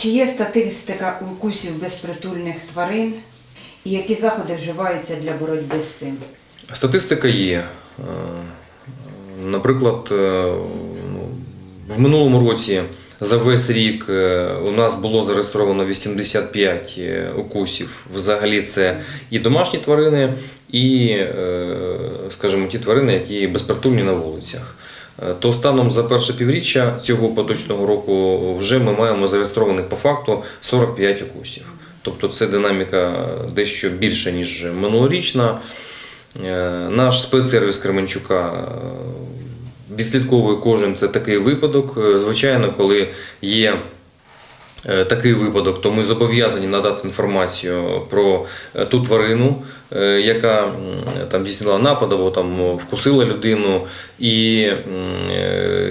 Чи є статистика укусів безпритульних тварин і які заходи вживаються для боротьби з цим? Статистика є. Е, Наприклад, е, ну, в минулому році за весь рік е, у нас було зареєстровано 85 е, укусів. Взагалі це і домашні тварини, і, скажімо, ті тварини, які безпритульні на вулицях. Е, То станом за перше півріччя цього поточного року вже ми маємо зареєстрованих по факту 45 укусів. Тобто це динаміка дещо більша, ніж минулорічна. Е, Наш спецсервіс Кременчука е, відслідковує кожен це такий випадок. Звичайно, коли є такий випадок, то ми зобов'язані надати інформацію про е, ту тварину, е, яка там здійснила напад або там вкусила людину. І е,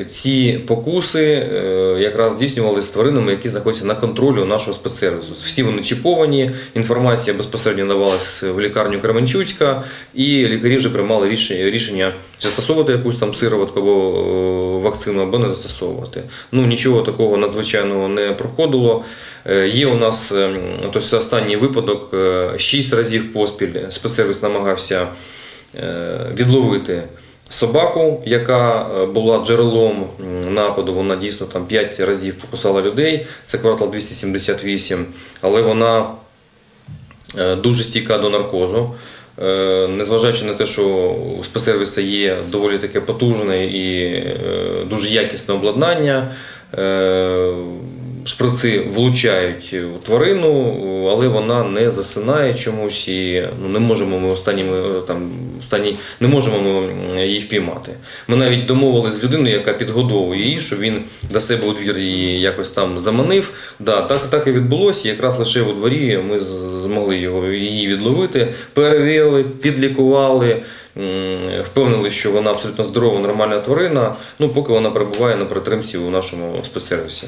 ці покуси е, якраз здійснювалися з тваринами, які знаходяться на контролі у нашого спецсервісу. Всі вони чіповані, інформація безпосередньо давалась в лікарню Кременчуцька, і лікарі вже приймали рішення, застосовувати якусь там сироватку або е, вакцину, або не застосовувати. Ну нічого такого надзвичайного не проходило. Е, Є у нас е, тобто останній випадок шість разів поспіль спецсервіс намагався відловити собаку, яка е, була джерелом нападу. Вона дійсно там 5 разів покусала людей. Це квартал 278, але вона е, дуже стійка до наркозу. Е, Незважаючи на те, що у спецсервісу є доволі таке потужне і дуже якісне обладнання, шприци влучають у тварину, але вона не засинає чомусь і ну, не можемо ми останніми е, там останні не можемо ми її впіймати. Ми навіть домовилися з людиною, яка підгодовує її, що він до себе у двір її якось там заманив. Да, так, так і відбулося. Якраз лише у дворі ми змогли його її відловити, перевірили, підлікували. Впевнили, що вона абсолютно здорова, нормальна тварина. Ну поки вона перебуває на притримці у нашому спецсервісі.